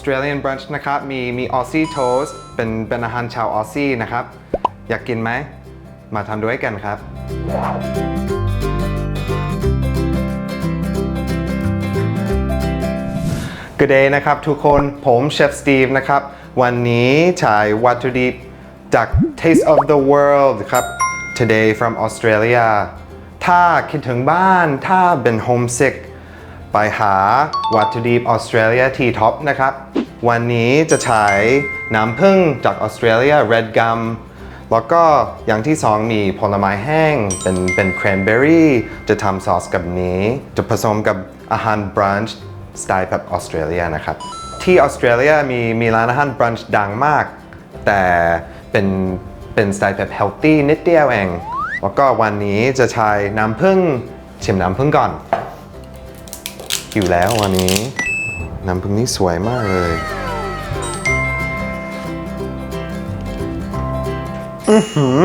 Australian brunch นะครับ มีมี Aussie toast เป็นเป็นอาหารชาวออสซี่นะครับ อยากกินไหม มาทำด้วยกันครับ Good day นะครับทุกคน ผมเชฟสตีฟนะครับ วันนี้ใช้วัตถุดิบจาก Taste of the World ครับ Today from Australia ถ้าคิดถึงบ้าน ถ้าเป็น homesick ไปหาวัตถุดิบออสเตรเลียทีท็อปนะครับ วันนี้จะใช้น้ำผึ้งจากออสเตรเลีย Red Gum แล้วก็อย่างที่สองมีผลไม้แห้ง เป็นเป็นแครนเบอรี่จะทำซอสกับนี้ จะผสมกับอาหารบรันช์สไตล์แบบออสเตรเลียนะครับ ที่ออสเตรเลียมีมีร้านอาหารบรันช์ดังมาก แต่เป็นเป็นสไตล์แบบเฮลตี้นิดเดียวเอง แล้วก็วันนี้จะใช้น้ำผึ้งชิมน้ำผึ้งก่อน อยู่แล้ววันนี้น้ำผึ้งนี่สวยมากเลยอื้อหือ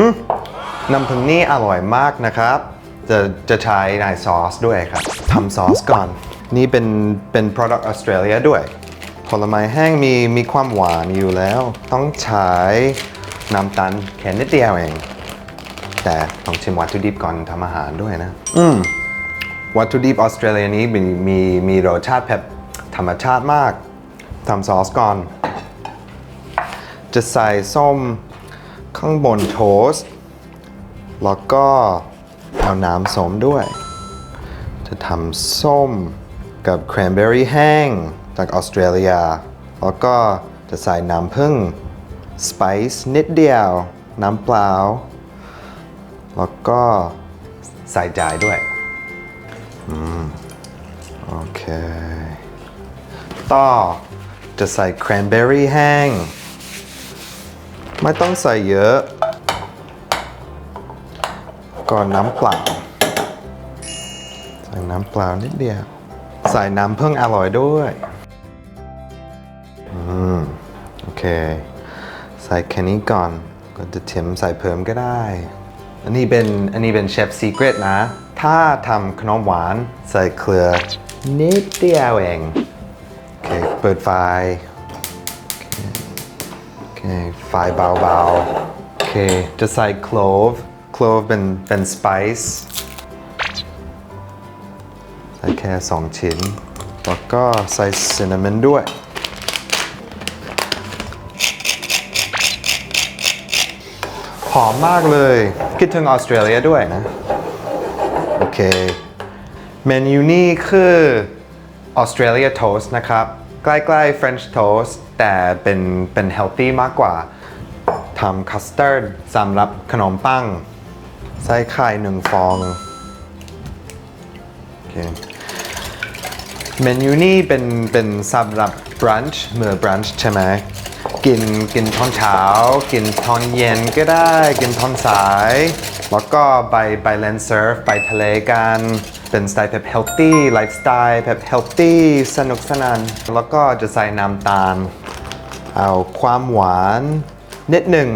น้ำผึ้งนี่อร่อยมากนะครับ จะจะใช้ในซอสด้วยครับทำซอสก่อน นี่เป็นเป็น product Australia ด้วย ผลไม้แห้งมีมีความหวานอยู่แล้ว ต้องใช้น้ำตาลแค่นิดเดียวเอง แต่ต้องชิมวัตถุดิบก่อนทำอาหารด้วยนะ อืม วัตถุดิบออสเตรเลียนี้มีมีมีรสชาติแบบธรรมชาติมากทำซอสก่อน จะใส่ส้มข้างบนโทสต์แล้วก็เอาน้ำส้มด้วย จะทำส้มกับแครนเบอรี่แห้งจากออสเตรเลีย แล้วก็จะใส่น้ำผึ้งสไปซ์นิดเดียว น้ำเปล่า แล้วก็ใส่ใจด้วย โอเค ต่อจะใส่แครนเบอรี่แห้ง ไม่ต้องใส่เยอะ ก่อนน้ำเปล่า ใส่น้ำเปล่านิดเดียว ใส่น้ำผึ้งอร่อยด้วยอืมโอเค ใส่แค่นี้ก่อนก็จะเทมใส่เพิ่มก็ได้ อันนี้เป็นอันนี้เป็นเชฟซีเ r รตนะ ถ้าทำขนมหวานใส่เกลือนิดเดียวเอง โอเค เปิดไฟ โอเค ไฟเบาๆ โอเค จะใส่ clove clove เป็นเป็นสไปซ์ใส่แค่สองชิ้น แล้วก็ใส่ cinnamon ด้วยหอมมากเลย คิดถึงออสเตรเลียด้วยนะ โอเค เมนูนี้คือออสเตรเลียโทสนะครับ ใกล้ๆ French toast แต่เป็นเป็นเฮลตี้มากกว่าทำคัสตาร์ดสำหรับขนมปัง ใส่ไข่หนึ่งฟองโอเคเมนูนี้เป็นเป็นสำหรับบรันช์เมื่อบรันช์ใช่ไหม กินกินตอนเช้า กินตอนเย็นก็ได้ กินตอนสาย แล้วก็ไปไปเลนเซิร์ฟไปทะเลกัน เป็นสไตล์แบบเฮลตี้ไลฟ์สไตล์แบบเฮลตี้สนุกสนาน แล้วก็จะใส่น้ำตาล เอาความหวานนิดหนึ่ง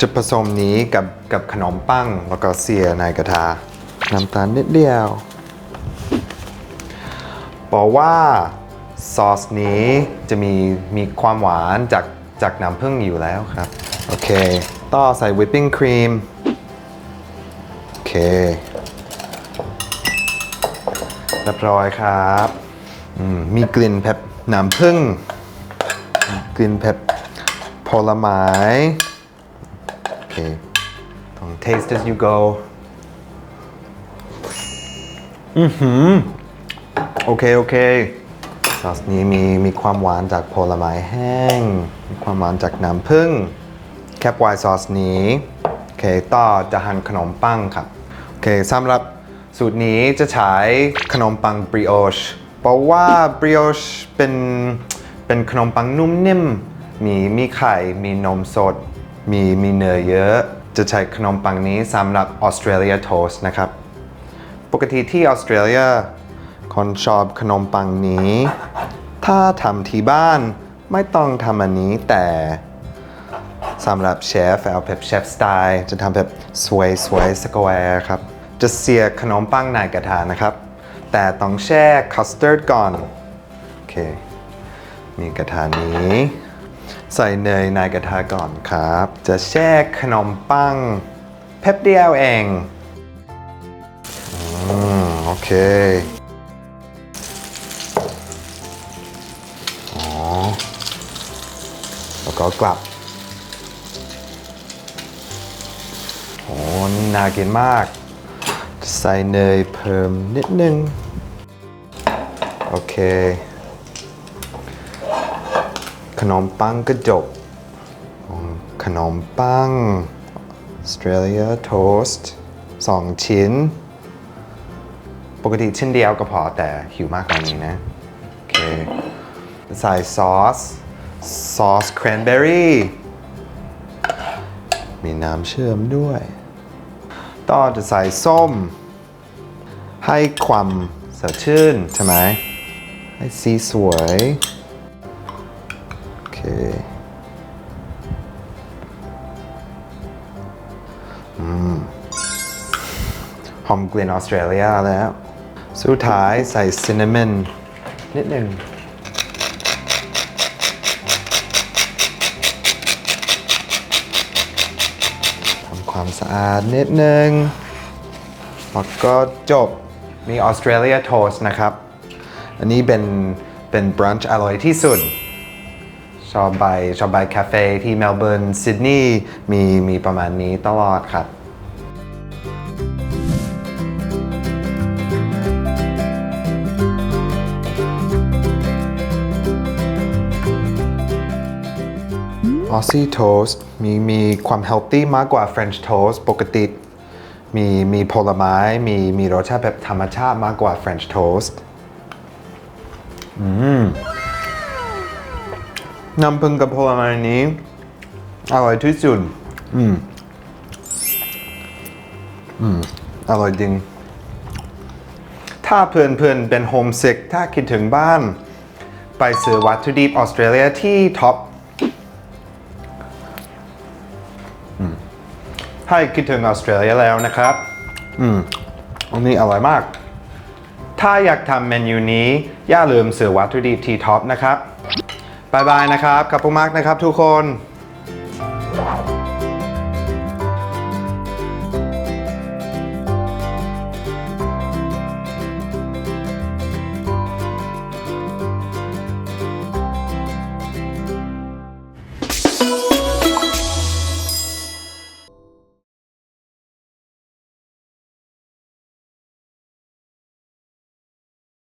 จะผสมนี้กับกับขนมปัง แล้วก็เสียในกระทะน้ำตาลนิดเดียว บอกว่าซอสนี้จะมีมีความหวานจาก จากน้ำผึ้งอยู่แล้วครับ โอเค ต่อใส่วิปปิ้งครีม โอเคเรียบร้อยครับมมีกลิ่นแบบน้ำผึ้งกลิ่นแบบผลไม้โอเคต้อง taste as you go อือหือ โอเค โอเค ซอสนี้มีมีความหวานจากผลไม้แห้ง มีความหวานจากน้ำผึ้ง แคปไวน์ซอสนี้โอเคต่อจะหั่นขนมปังครับโอเคสำหรับสูตรนี้จะใช้ขนมปังบริโอชเพราะว่าบริโอชเป็นเป็นขนมปังนุ่มนิ่ม มีมีไข่ มีนมสด มีมีเนยเยอะ จะใช้ขนมปังนี้สำหรับออสเตรเลียโทสนะครับ ปกติที่ออสเตรเลีย คนชอบขนมปังนี้ ถ้าทำที่บ้านไม่ต้องทำอันนี้แต่สำหรับเชฟเอาแบบเชฟสไตล์จะทำแบบสวยสวยสแควร์ครับ จะเสียขนมปังในกระทะนะครับ แต่ต้องแช่คัสตาร์ดก่อน โอเคนี่กระทะนี้ ใส่เนยในกระทะก่อนครับ จะแช่ขนมปังแป๊บเดียวเองอืมโอเค ก็กลับโอ้นี่น่ากินมาก ใส่เนยเพิ่มนิดนึง โอเค ขนมปังก็จบขนมปัง Australia Toast สองชิ้น ปกติชิ้นเดียวก็พอแต่หิวมากกว่านี้นะ โอเค ใส่ซอส ซอสแครนเบอรี่มีน้ำเชื่อมด้วย ต่อจะใส่ส้ม ให้ความสดชื่น ใช่ไหม ให้สีสวย โอเค อืม หอมกลิ่นออสเตรเลียแล้ว สุดท้ายใส่ซินนามอนนิดหนึ่ง ความสะอาดนิดนึง แล้วก็จบ มีออสเตรเลียโทสนะครับ อันนี้เป็นเป็นบรันช์อร่อยที่สุด ชอบไปชอบไปคาเฟ่ที่เมลเบิร์นซิดนีย์มีมีประมาณนี้ตลอดครับ ออสซี่โทสต์มีมีความเฮลตี้มากกว่า French Toast ปกติมีมีผลไม้มีมีรสชาติแบบธรรมชาติมากกว่า French Toast อืมน้ำผึ้งกับผลไม้นี้อร่อยที่สุดอืม อืม อร่อยจริง ถ้าเพื่อนเพื่อนเป็นโฮมซิกถ้าคิดถึงบ้าน ไปซื้อวัตถุดิบออสเตรเลียที่ท็อป ให้คิดถึงออสเตรเลียแล้วนะครับ อืม อันนี้อร่อยมาก ถ้าอยากทำเมนูนี้ อย่าลืมซื้อวัตถุดิบที่ท็อปนะครับบายบายนะครับ ขอบคุณมากนะครับทุกคน